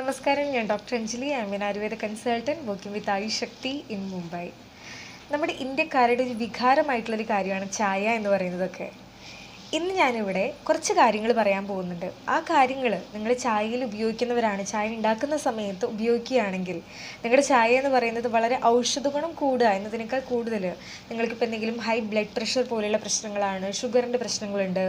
നമസ്കാരം. ഞാൻ doctor Anjali I mean Ayurveda consultant working with Ayushakti in Mumbai നമ്മുടെ ഇന്ത്യക്കാരുടെ ഒരു വികാരമായിട്ടുള്ളൊരു കാര്യമാണ് ചായ എന്ന് പറയുന്നതൊക്കെ. ഇന്ന് ഞാനിവിടെ കുറച്ച് കാര്യങ്ങൾ പറയാൻ പോകുന്നുണ്ട്. ആ കാര്യങ്ങൾ നിങ്ങൾ ചായയിൽ ഉപയോഗിക്കുന്നവരാണ്. ചായ ഉണ്ടാക്കുന്ന സമയത്ത് ഉപയോഗിക്കുകയാണെങ്കിൽ നിങ്ങളുടെ ചായ എന്ന് പറയുന്നത് വളരെ ഔഷധഗുണം കൂടുക എന്നതിനേക്കാൾ കൂടുതൽ നിങ്ങൾക്കിപ്പോൾ എന്തെങ്കിലും ഹൈ ബ്ലഡ് പ്രഷർ പോലെയുള്ള പ്രശ്നങ്ങളാണ് ഷുഗറിന്റെ പ്രശ്നങ്ങളുണ്ട്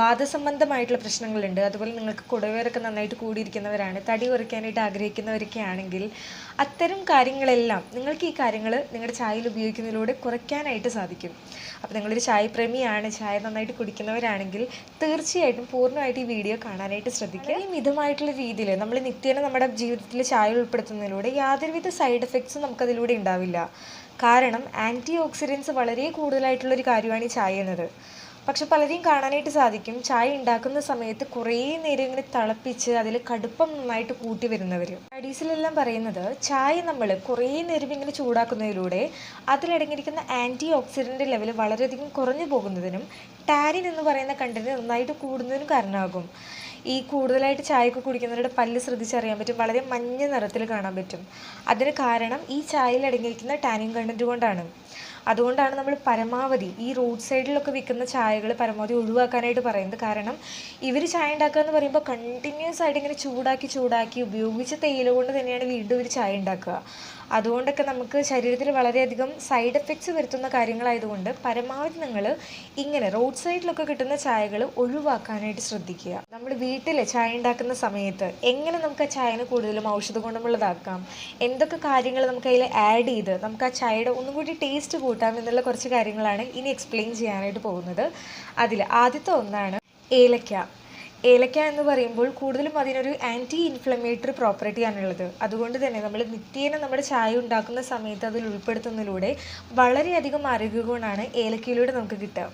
വാദസംബന്ധമായിട്ടുള്ള പ്രശ്നങ്ങളുണ്ട് അതുപോലെ നിങ്ങൾക്ക് കുടവേറൊക്കെ നന്നായിട്ട് കൂടിയിരിക്കുന്നവരാണ് തടി കുറയ്ക്കാനായിട്ട് ആഗ്രഹിക്കുന്നവരൊക്കെ ആണെങ്കിൽ അത്തരം കാര്യങ്ങളെല്ലാം നിങ്ങൾക്ക് ഈ കാര്യങ്ങൾ നിങ്ങളുടെ ചായയിൽ ഉപയോഗിക്കുന്നതിലൂടെ കുറയ്ക്കാനായിട്ട് സാധിക്കും. അപ്പോൾ നിങ്ങളൊരു ചായ പ്രേമിയാണ് ചായ നന്നായിട്ട് കുടിക്കുന്നവരാണെങ്കിൽ തീർച്ചയായിട്ടും പൂർണമായിട്ട് ഈ വീഡിയോ കാണാനായിട്ട് ശ്രദ്ധിക്കുക. ഈ മിതമായിട്ടുള്ള രീതിയിൽ നമ്മൾ നിത്യേന നമ്മുടെ ജീവിതത്തിൽ ചായ ഉൾപ്പെടുത്തുന്നതിലൂടെ യാതൊരുവിധ സൈഡ് എഫക്ട്സും നമുക്കതിലൂടെ ഉണ്ടാവില്ല. കാരണം ആന്റി ഓക്സിഡൻസ് വളരെ കൂടുതലായിട്ടുള്ളൊരു കാര്യമാണ് ഈ ചായ എന്നത്. പക്ഷെ പലരെയും കാണാനായിട്ട് സാധിക്കും. ചായ ഉണ്ടാക്കുന്ന സമയത്ത് കുറേ നേരം ഇങ്ങനെ തിളപ്പിച്ച് അതിൽ കടുപ്പം നന്നായിട്ട് കൂട്ടി വരുന്നവർ സ്റ്റഡീസിലെല്ലാം പറയുന്നത് ചായ നമ്മൾ കുറേ നേരം ഇങ്ങനെ ചൂടാക്കുന്നതിലൂടെ അതിലടങ്ങിയിരിക്കുന്ന ആന്റി ഓക്സിഡന്റ് ലെവൽ വളരെയധികം കുറഞ്ഞു പോകുന്നതിനും ടാരിൻ എന്ന് പറയുന്ന കണ്ടന്റ് നന്നായിട്ട് കൂടുന്നതിനും കാരണമാകും. ഈ കൂടുതലായിട്ട് ചായയൊക്കെ കുടിക്കുന്നവരുടെ പല്ല് ശ്രദ്ധിച്ചറിയാൻ പറ്റും. വളരെ മഞ്ഞ നിറത്തിൽ കാണാൻ പറ്റും. അതിന് കാരണം ഈ ചായയിൽ അടങ്ങിയിരിക്കുന്ന ടാനിൻ കണ്ടന്റ് കൊണ്ടാണ്. അതുകൊണ്ടാണ് നമ്മൾ പരമാവധി ഈ റോഡ് സൈഡിലൊക്കെ വിൽക്കുന്ന ചായകൾ പരമാവധി ഒഴിവാക്കാനായിട്ട് പറയുന്നത്. കാരണം ഇവർ ചായ ഉണ്ടാക്കുക എന്ന് പറയുമ്പോൾ കണ്ടിന്യൂസ് ആയിട്ട് ഇങ്ങനെ ചൂടാക്കി ചൂടാക്കി ഉപയോഗിച്ച തേയില കൊണ്ട് തന്നെയാണ് വീണ്ടും ഇവർ ചായ ഉണ്ടാക്കുക. അതുകൊണ്ടൊക്കെ നമുക്ക് ശരീരത്തിൽ വളരെയധികം സൈഡ് എഫക്ട്സ് വരുത്തുന്ന കാര്യങ്ങളായതുകൊണ്ട് പരമാവധി നിങ്ങൾ ഇങ്ങനെ റോഡ് സൈഡിലൊക്കെ കിട്ടുന്ന ചായകൾ ഒഴിവാക്കാനായിട്ട് ശ്രദ്ധിക്കുക. നമ്മൾ വീട്ടിൽ ചായ ഉണ്ടാക്കുന്ന സമയത്ത് എങ്ങനെ നമുക്ക് ആ ചായനെ കൂടുതലും ഔഷധ ഗുണമുള്ളതാക്കാം? എന്തൊക്കെ കാര്യങ്ങൾ നമുക്ക് അതിൽ ആഡ് ചെയ്ത് നമുക്ക് ആ ചായയുടെ ഒന്നും കൂടി ടേസ്റ്റ് കൂട്ടാം എന്നുള്ള കുറച്ച് കാര്യങ്ങളാണ് ഇനി എക്സ്പ്ലെയിൻ ചെയ്യാനായിട്ട് പോകുന്നത്. അതിൽ ആദ്യത്തെ ഒന്നാണ് ഏലക്ക. ഏലക്ക എന്ന് പറയുമ്പോൾ കൂടുതലും അതിനൊരു ആന്റി ഇൻഫ്ലമേറ്ററി പ്രോപ്പർട്ടിയാണുള്ളത് അതുകൊണ്ട് തന്നെ നമ്മൾ നിത്യേന നമ്മുടെ ചായ ഉണ്ടാക്കുന്ന സമയത്ത് അതിൽ ഉൾപ്പെടുത്തുന്നതിലൂടെ വളരെയധികം ആരോഗ്യ ഗുണമാണ് ഏലക്കയിലൂടെ നമുക്ക് കിട്ടുക.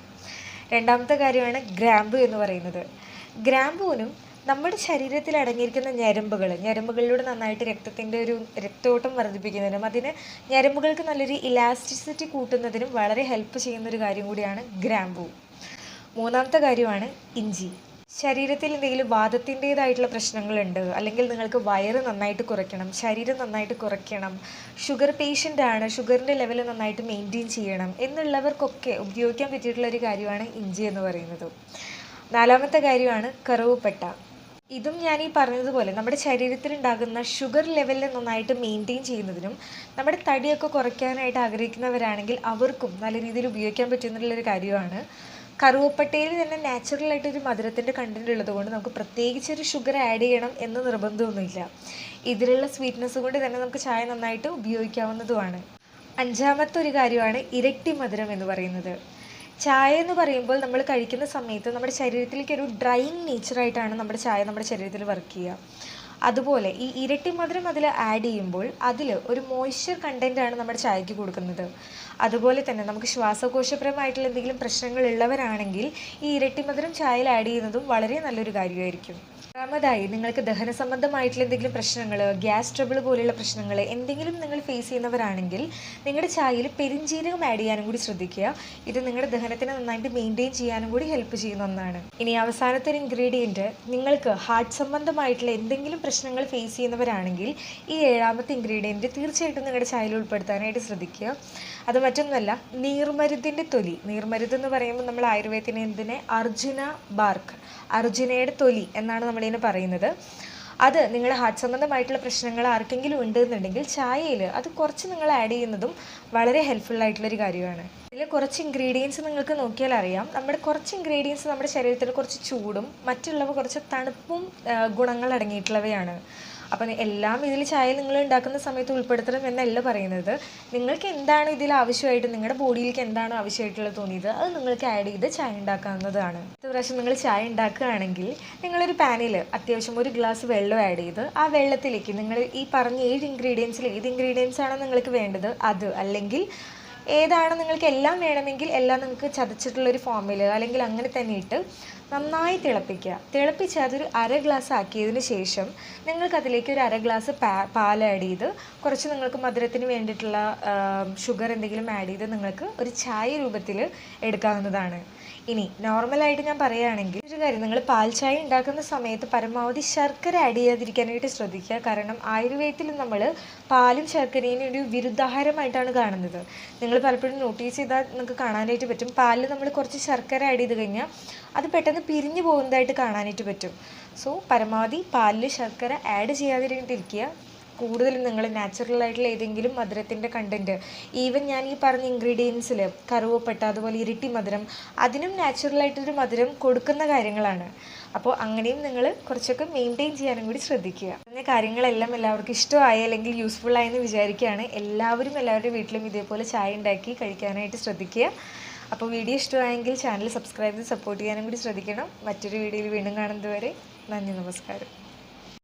രണ്ടാമത്തെ കാര്യമാണ് ഗ്രാമ്പു എന്ന് പറയുന്നത്. ഗ്രാമ്പൂവിനും നമ്മുടെ ശരീരത്തിൽ അടങ്ങിയിരിക്കുന്ന ഞരമ്പുകൾ ഞരമ്പുകളിലൂടെ നന്നായിട്ട് രക്തത്തിന്റെ ഒരു രക്തോട്ടം വർദ്ധിപ്പിക്കുന്നതിനും അതിന് ഞരമ്പുകൾക്ക് നല്ലൊരു ഇലാസ്റ്റിസിറ്റി കൂട്ടുന്നതിനും വളരെ ഹെൽപ്പ് ചെയ്യുന്ന ഒരു കാര്യം കൂടിയാണ് ഗ്രാമ്പൂ. മൂന്നാമത്തെ കാര്യമാണ് ഇഞ്ചി. ശരീരത്തിൽ എന്തെങ്കിലും വാദത്തിന്റേതായിട്ടുള്ള പ്രശ്നങ്ങളുണ്ട് അല്ലെങ്കിൽ നിങ്ങൾക്ക് വയറ് നന്നായിട്ട് കുറയ്ക്കണം ശരീരം നന്നായിട്ട് കുറയ്ക്കണം ഷുഗർ പേഷ്യന്റ് ആണ് ഷുഗറിന്റെ ലെവൽ നന്നായിട്ട് മെയിന്റെയിൻ ചെയ്യണം എന്നുള്ളവർക്കൊക്കെ ഉപയോഗിക്കാൻ പറ്റിയിട്ടുള്ള ഒരു കാര്യമാണ് ഇഞ്ചി എന്ന് പറയുന്നത്. നാലാമത്തെ കാര്യമാണ് കറുവപ്പട്ട. ഇതും ഞാൻ ഈ പറഞ്ഞതുപോലെ നമ്മുടെ ശരീരത്തിലുണ്ടാകുന്ന ഷുഗർ ലെവൽ നന്നായിട്ട് മെയിന്റെയിൻ ചെയ്യുന്നതിനും നമ്മുടെ തടിയൊക്കെ കുറയ്ക്കാനായിട്ട് ആഗ്രഹിക്കുന്നവരാണെങ്കിൽ അവർക്കും നല്ല രീതിയിൽ ഉപയോഗിക്കാൻ പറ്റുന്നുള്ളൊരു കാര്യമാണ്. കറുവപ്പട്ടയിൽ തന്നെ നാച്ചുറൽ ആയിട്ട് ഒരു മധുരത്തിന്റെ കണ്ടന്റ് ഉള്ളതുകൊണ്ട് നമുക്ക് പ്രത്യേകിച്ച് ഒരു ഷുഗർ ആഡ് ചെയ്യണം എന്ന് നിർബന്ധമൊന്നുമില്ല. ഇതിലുള്ള സ്വീറ്റ്നസ് കൊണ്ട് തന്നെ നമുക്ക് ചായ നന്നായിട്ട് ഉപയോഗിക്കാവുന്നതുമാണ്. അഞ്ചാമത്തെ ഒരു കാര്യമാണ് ഇരട്ടി മധുരം എന്ന് പറയുന്നത്. ചായ എന്ന് പറയുമ്പോൾ നമ്മൾ കഴിക്കുന്ന സമയത്ത് നമ്മുടെ ശരീരത്തിലേക്ക് ഒരു ഡ്രൈയിങ് നേച്ചറായിട്ടാണ് നമ്മുടെ ചായ നമ്മുടെ ശരീരത്തിൽ വർക്ക് ചെയ്യുക. അതുപോലെ ഈ ഇരട്ടി മധുരം അതിൽ ആഡ് ചെയ്യുമ്പോൾ അതിൽ ഒരു മോയ്സ്ചർ ആണ് നമ്മുടെ ചായക്ക് കൊടുക്കുന്നത്. അതുപോലെ തന്നെ നമുക്ക് ശ്വാസകോശപരമായിട്ടുള്ള എന്തെങ്കിലും പ്രശ്നങ്ങൾ ഉള്ളവരാണെങ്കിൽ ഈ ഇരട്ടി മധുരം ചായയിൽ ആഡ് ചെയ്യുന്നതും വളരെ നല്ലൊരു കാര്യമായിരിക്കും. രണ്ടാമതായി നിങ്ങൾക്ക് ദഹന സംബന്ധമായിട്ടുള്ള എന്തെങ്കിലും പ്രശ്നങ്ങൾ ഗ്യാസ് ട്രബിൾ പോലെയുള്ള പ്രശ്നങ്ങൾ എന്തെങ്കിലും നിങ്ങൾ ഫേസ് ചെയ്യുന്നവരാണെങ്കിൽ നിങ്ങളുടെ ചായയിൽ പെരിഞ്ജീരകം ആഡ് ചെയ്യാനും കൂടി ശ്രദ്ധിക്കുക. ഇത് നിങ്ങളുടെ ദഹനത്തിനെ നന്നായിട്ട് മെയിന്റെയിൻ ചെയ്യാനും കൂടി ഹെൽപ്പ് ചെയ്യുന്ന ഒന്നാണ്. ഇനി അവസാനത്തെ ഒരു ഇൻഗ്രീഡിയന്റ് നിങ്ങൾക്ക് ഹാർട്ട് സംബന്ധമായിട്ടുള്ള എന്തെങ്കിലും പ്രശ്നങ്ങൾ ഫേസ് ചെയ്യുന്നവരാണെങ്കിൽ ഈ ഏഴാമത്തെ ഇൻഗ്രീഡിയന്റ് തീർച്ചയായിട്ടും നിങ്ങളുടെ ചായയിൽ ഉൾപ്പെടുത്താനായിട്ട് ശ്രദ്ധിക്കുക. അത് മറ്റൊന്നുമല്ല നീർമരുതിന്റെ തൊലി. നീർമരുത് എന്ന് പറയുമ്പോൾ നമ്മൾ ആയുർവേദത്തിന് എന്തിനെ? അർജുന ബാർക്ക്. അർജുനയുടെ തൊലി എന്നാണ് നമ്മളിതിനെ പറയുന്നത്. അത് നിങ്ങളുടെ ഹാർട്ട് സംബന്ധമായിട്ടുള്ള പ്രശ്നങ്ങൾ ആർക്കെങ്കിലും ഉണ്ട് എന്നുണ്ടെങ്കിൽ ചായയിൽ അത് കുറച്ച് നിങ്ങൾ ആഡ് ചെയ്യുന്നതും വളരെ ഹെൽപ്ഫുൾ ആയിട്ടുള്ളൊരു കാര്യമാണ്. ഇതിൽ കുറച്ച് ഇൻഗ്രീഡിയൻസ് നിങ്ങൾക്ക് നോക്കിയാൽ അറിയാം. നമ്മുടെ കുറച്ച് ഇൻഗ്രീഡിയൻസ് നമ്മുടെ ശരീരത്തിൽ കുറച്ച് ചൂടും മറ്റുള്ളവ കുറച്ച് തണുപ്പും ഗുണങ്ങൾ അടങ്ങിയിട്ടുള്ളവയാണ്. അപ്പം എല്ലാം ഇതിൽ ചായ നിങ്ങൾ ഉണ്ടാക്കുന്ന സമയത്ത് ഉൾപ്പെടുത്തണം എന്നല്ല പറയുന്നത്. നിങ്ങൾക്ക് എന്താണ് ഇതിൽ ആവശ്യമായിട്ട് നിങ്ങളുടെ ബോഡിയിലേക്ക് എന്താണ് ആവശ്യമായിട്ടുള്ളത് തോന്നിയത്? അത് നിങ്ങൾക്ക് ആഡ് ചെയ്ത് ചായ ഉണ്ടാക്കാവുന്നതാണ്. അടുത്ത പ്രാവശ്യം നിങ്ങൾ ചായ ഉണ്ടാക്കുകയാണെങ്കിൽ നിങ്ങളൊരു പാനിൽ അത്യാവശ്യം ഒരു ഗ്ലാസ് വെള്ളം ആഡ് ചെയ്ത് ആ വെള്ളത്തിലേക്ക് നിങ്ങൾ ഈ പറഞ്ഞ ഏഴ് ഇൻഗ്രീഡിയൻസിൽ ഏത് ഇൻഗ്രീഡിയൻസ് ആണോ നിങ്ങൾക്ക് വേണ്ടത്? അത്. അല്ലെങ്കിൽ ഏതാണ് നിങ്ങൾക്ക് എല്ലാം വേണമെങ്കിൽ എല്ലാം നിങ്ങൾക്ക് ചതച്ചിട്ടുള്ളൊരു ഫോമിൽ അല്ലെങ്കിൽ അങ്ങനെ തന്നെ ഇട്ട് നന്നായി തിളപ്പിക്കുക. തിളപ്പിച്ച് അതൊരു അര ഗ്ലാസ് ആക്കിയതിന് ശേഷം നിങ്ങൾക്കതിലേക്ക് ഒരു അര ഗ്ലാസ് പാ പാൽ ആഡ് ചെയ്ത് കുറച്ച് നിങ്ങൾക്ക് മധുരത്തിന് വേണ്ടിയിട്ടുള്ള ഷുഗർ എന്തെങ്കിലും ആഡ് ചെയ്ത് നിങ്ങൾക്ക് ഒരു ചായ രൂപത്തിൽ എടുക്കാവുന്നതാണ്. ഇനി നോർമലായിട്ട് ഞാൻ പറയുകയാണെങ്കിൽ ഒരു കാര്യം നിങ്ങൾ പാൽ ചായ ഉണ്ടാക്കുന്ന സമയത്ത് പരമാവധി ശർക്കര ആഡ് ചെയ്യാതിരിക്കാനായിട്ട് ശ്രദ്ധിക്കുക. കാരണം ആയുർവേദത്തിൽ നമ്മൾ പാലും ശർക്കരയും ഒരു വിരുദ്ധാഹാരമായിട്ടാണ് കാണുന്നത്. നിങ്ങൾ പലപ്പോഴും നോട്ടീസ് ചെയ്താൽ നിങ്ങൾക്ക് കാണാനായിട്ട് പറ്റും. പാലിൽ നമ്മൾ കുറച്ച് ശർക്കര ആഡ് ചെയ്ത് കഴിഞ്ഞാൽ അത് പെട്ടെന്ന് പിരിഞ്ഞു പോകുന്നതായിട്ട് കാണാനായിട്ട് പറ്റും. സോ പരമാവധി പാലിൽ ശർക്കര ആഡ് ചെയ്യാതിരിക്കുക കൂടുതലും നിങ്ങൾ നാച്ചുറൽ ആയിട്ടുള്ള ഏതെങ്കിലും മധുരത്തിന്റെ കണ്ടന്റ് ഈവൻ ഞാൻ ഈ പറഞ്ഞ ഇൻഗ്രീഡിയൻസിൽ കറുവപ്പട്ട അതുപോലെ ഇരിട്ടി മധുരം അതിനും നാച്ചുറൽ ആയിട്ടൊരു മധുരം കൊടുക്കുന്ന കാര്യങ്ങളാണ്. അപ്പോൾ അങ്ങനെയും നിങ്ങൾ കുറച്ചൊക്കെ മെയിന്റെയിൻ ചെയ്യാനും കൂടി ശ്രദ്ധിക്കുക. അങ്ങനെ കാര്യങ്ങളെല്ലാം എല്ലാവർക്കും ഇഷ്ടമായി അല്ലെങ്കിൽ യൂസ്ഫുൾ ആയെന്ന് വിചാരിക്കുകയാണ്. എല്ലാവരും എല്ലാവരുടെ വീട്ടിലും ഇതേപോലെ ചായ ഉണ്ടാക്കി കഴിക്കാനായിട്ട് ശ്രദ്ധിക്കുക. അപ്പോൾ വീഡിയോ ഇഷ്ടമായെങ്കിൽ ചാനൽ സബ്സ്ക്രൈബ് ചെയ്ത് സപ്പോർട്ട് ചെയ്യാനും കൂടി ശ്രദ്ധിക്കണം. മറ്റൊരു വീഡിയോയിൽ വീണ്ടും കാണുന്നതുവരെ നന്ദി നമസ്കാരം.